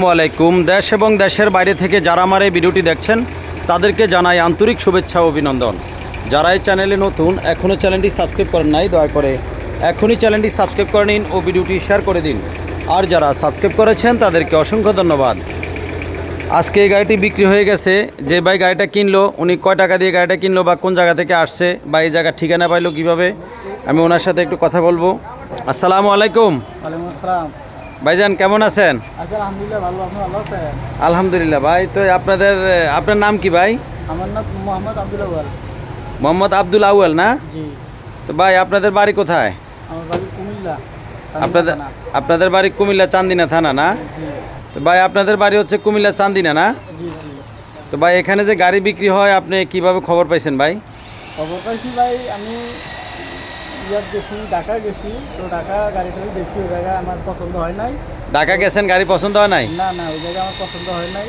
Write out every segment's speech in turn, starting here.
আসসালামাইকুম দেশ এবং দেশের বাইরে থেকে যারা আমার এই ভিডিওটি দেখছেন, তাদেরকে জানাই আন্তরিক শুভেচ্ছা ও অভিনন্দন। যারা এই চ্যানেলে নতুন, এখনও চ্যানেলটি সাবস্ক্রাইব করেন নাই, দয়া করে এখনই চ্যানেলটি সাবস্ক্রাইব করে নিন ও ভিডিওটি শেয়ার করে দিন। আর যারা সাবস্ক্রাইব করেছেন, তাদেরকে অসংখ্য ধন্যবাদ। আজকে এই গাড়িটি বিক্রি হয়ে গেছে। যে ভাই গাড়িটা কিনলো, উনি কয় টাকা দিয়ে গাড়িটা কিনলো বা কোন জায়গা থেকে আসছে বা এই জায়গার ঠিকানা পাইলো কীভাবে, আমি ওনার সাথে একটু কথা বলব। আসসালামু আলাইকুম। ওয়ালাইকুম আসসালাম। ভাইজান কেমন আছেন? আচ্ছা আলহামদুলিল্লাহ আছেন? আলহামদুলিল্লাহ ভাই তো আপনাদের আপনার নাম কি ভাই? আমার নাম মোহাম্মদ আব্দুল আওয়াল মোহাম্মদ আব্দুল আউয়াল না? তো ভাই আপনাদের বাড়ি কোথায়? আমার বাড়ি কুমিল্লা আপনাদের আপনাদের বাড়ি কুমিল্লা চান্দিনা থানা না? তো ভাই আপনাদের বাড়ি হচ্ছে কুমিল্লা চান্দিনা না? তো ভাই এখানে যে গাড়ি বিক্রি হয় আপনি কীভাবে খবর পাইছেন ভাই? খবর পাইছি ভাই আমি ইয়াত গেছি ঢাকা গেছি তো ঢাকা গাড়ি টাড়ি দেখি ওই জায়গায় আমার পছন্দ হয় নাই। ঢাকা গেছেন গাড়ি পছন্দ হয় নাই? না না ওই জায়গায় আমার পছন্দ হয় নাই।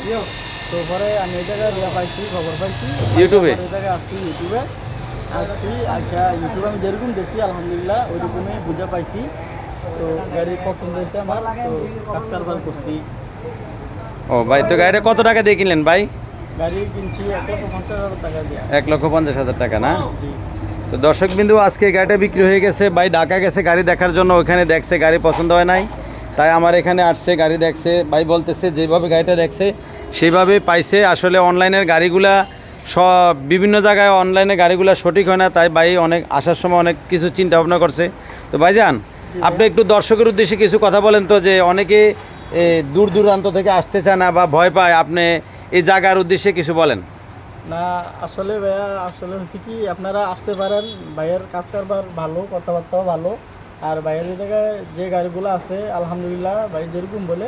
তো পরে আমি ওই জায়গায় ইয়া পাইছি খবর পাইছি। ইউটিউবে? ওই জায়গায় আসছি ইউটিউবে। আসছি আচ্ছা ইউটিউবে আমি যেরকম দেখি আলহামদুলিল্লাহ ওইরকমই বুঝে পাইছি। তো গাড়ি পছন্দ হয়েছে আমার তো কাজ কারবার করছি। ও ভাই তো গাড়িটা কত টাকা দিয়ে কিনলেন ভাই? গাড়ি কিনছি এক লক্ষ পঞ্চাশ হাজার টাকা দিয়ে। এক লক্ষ পঞ্চাশ হাজার টাকা না? তো দর্শক বিন্দু আজকে গাড়িটা বিক্রি হয়ে গেছে। ভাই ঢাকা গেছে গাড়ি দেখার জন্য, ওখানে দেখছে, গাড়ি পছন্দ হয় নাই। তাই আমার এখানে আসছে, গাড়ি দেখছে। ভাই বলতেছে, যেভাবে গাড়িটা দেখছে সেইভাবে পাইছে। আসলে অনলাইনের গাড়িগুলা সব, বিভিন্ন জায়গায় অনলাইনে গাড়িগুলা সঠিক হয় না। তাই ভাই অনেক, আসার সময় অনেক কিছু চিন্তা ভাবনা করছে। তো ভাইজান আপনি একটু দর্শকের উদ্দেশ্যে কিছু কথা বলেন তো, যে অনেকে দূর দূরান্ত থেকে আসতে চায় না বা ভয় পায়। আপনি এই জায়গার উদ্দেশ্যে কিছু বলেন। না, আসলে ভাইয়া, আসলে হচ্ছে কি, আপনারা আসতে পারেন, ভাইয়ের কাজ কারবার ভালো, কথাবার্তাও ভালো। আর বাইরের জায়গায় যে গাড়িগুলো আছে, আলহামদুলিল্লাহ, ভাই যেরকম বলে,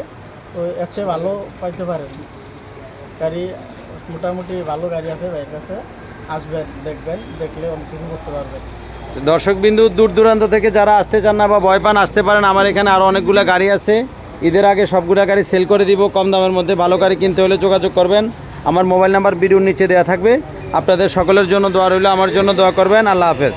তো এর চেয়ে ভালো পাইতে পারেন। গাড়ি, মোটামুটি ভালো গাড়ি আছে ভাইয়ের কাছে। আসবেন, দেখবেন, দেখলে অনেক কিছু বুঝতে পারবেন। দর্শক বিন্দু দূর দূরান্ত থেকে যারা আসতে চান না বা ভয় পান, আসতে পারেন। আমার এখানে আরও অনেকগুলো গাড়ি আছে। ঈদের আগে সবগুলো গাড়ি সেল করে দিব। কম দামের মধ্যে ভালো গাড়ি কিনতে হলে যোগাযোগ করবেন। আমার মোবাইল নাম্বার ভিডিওর নিচে দেওয়া থাকবে। আপনাদের সকলের জন্য দোয়া রইল। আমার জন্য দোয়া করবেন। আল্লাহ হাফেজ।